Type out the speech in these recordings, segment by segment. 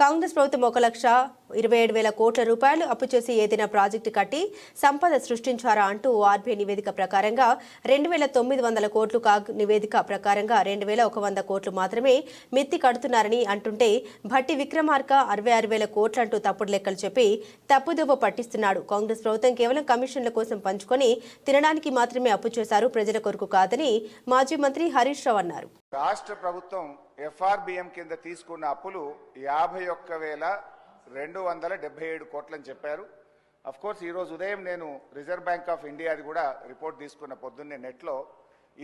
కాంగ్రెస్ ప్రభుత్వం ఒక లక్ష ఇరవై ఏడు వేల కోట్ల రూపాయలు అప్పు చేసి ఏదైనా ప్రాజెక్టు కట్టి సంపద సృష్టించారా అంటూ ఆర్బీఐ నివేదిక ప్రకారంగా రెండు వేల తొమ్మిది వందల కోట్లు కాగ్ నివేదిక ప్రకారంగా రెండు వేల ఒక వంద కోట్లు మాత్రమే మిత్తి కడుతున్నారని అంటుంటే భట్టి విక్రమార్క అరవై ఆరు వేల కోట్లు అంటూ తప్పుడు లెక్కలు చెప్పి తప్పుదోవ పట్టిస్తున్నాడు. కాంగ్రెస్ ప్రభుత్వం కేవలం కమిషన్ల కోసం పంచుకొని తినడానికి మాత్రమే అప్పు చేశారు ప్రజల కొరకు కాదని మాజీ మంత్రి హరీష్ రావు అన్నారు. రాష్ట్ర ప్రభుత్వం ఎఫ్ఆర్బిఎం కింద తీసుకున్న అప్పులు యాభై ఒక్క వేల రెండు వందల డెబ్బై ఏడు కోట్లని చెప్పారు. అఫ్కోర్స్ ఈరోజు ఉదయం నేను రిజర్వ్ బ్యాంక్ ఆఫ్ ఇండియాది కూడా రిపోర్ట్ తీసుకున్న పొద్దున్నే నెట్లో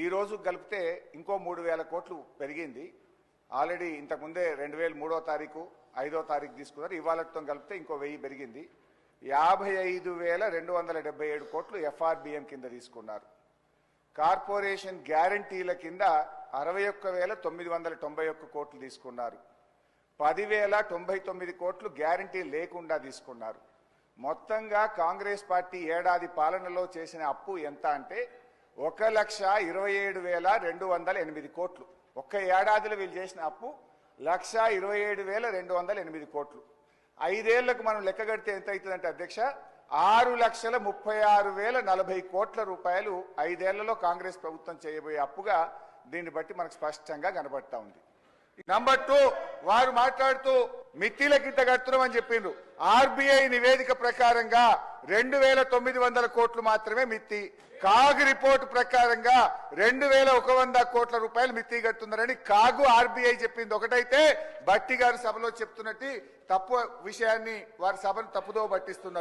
ఈ రోజు కలిపితే ఇంకో మూడు వేల కోట్లు పెరిగింది. ఆల్రెడీ ఇంతకుముందే రెండు వేల మూడో తారీఖు ఐదో తారీఖు తీసుకున్నారు. ఇవాళతో కలిపితే ఇంకో వెయ్యి పెరిగింది. యాభై ఐదు వేల రెండు వందల డెబ్బై ఏడు కోట్లు ఎఫ్ఆర్బిఎం కింద తీసుకున్నారు. కార్పొరేషన్ గ్యారంటీల కింద అరవై ఒక్క వేల తొమ్మిది వందల తొంభై ఒక్క కోట్లు తీసుకున్నారు. పదివేల తొంభై తొమ్మిది కోట్లు గ్యారంటీ లేకుండా తీసుకున్నారు. మొత్తంగా కాంగ్రెస్ పార్టీ ఏడాది పాలనలో చేసిన అప్పు ఎంత అంటే ఒక లక్ష ఇరవై ఏడు వేల రెండు వందల ఎనిమిది కోట్లు. ఒక్క ఏడాదిలో వీళ్ళు చేసిన అప్పు లక్ష ఇరవై ఏడు వేల రెండు వందల ఎనిమిది కోట్లు. ఐదేళ్ళకు మనం లెక్క కడితే ఎంత అవుతుందంటే అధ్యక్ష ఆరు లక్షల ముప్పై ఆరు వేల నలభై కోట్ల రూపాయలు ఐదేళ్ళలో కాంగ్రెస్ ప్రభుత్వం చేయబోయే అప్పుగా దీన్ని బట్టి మనకు స్పష్టంగా కనబడతా ఉంది. నంబర్ టూ వారు మాట్లాడుతూ మిత్తిల కింద కడుతున్నామని చెప్పిండ్రు. ఆర్బీఐ నివేదిక ప్రకారంగా రెండు వేల తొమ్మిది వందల కోట్లు మాత్రమే మిత్తి. కాగు రిపోర్ట్ ప్రకారంగా రెండు వేల ఒక వంద కోట్ల రూపాయలు మిత్తి కడుతున్నారని కాగు ఆర్బీఐ చెప్పింది. ఒకటైతే బట్టి గారు సభలో చెప్తున్నట్టు తప్పు విషయాన్ని వారి సభను తప్పుదో పట్టిస్తున్నారు.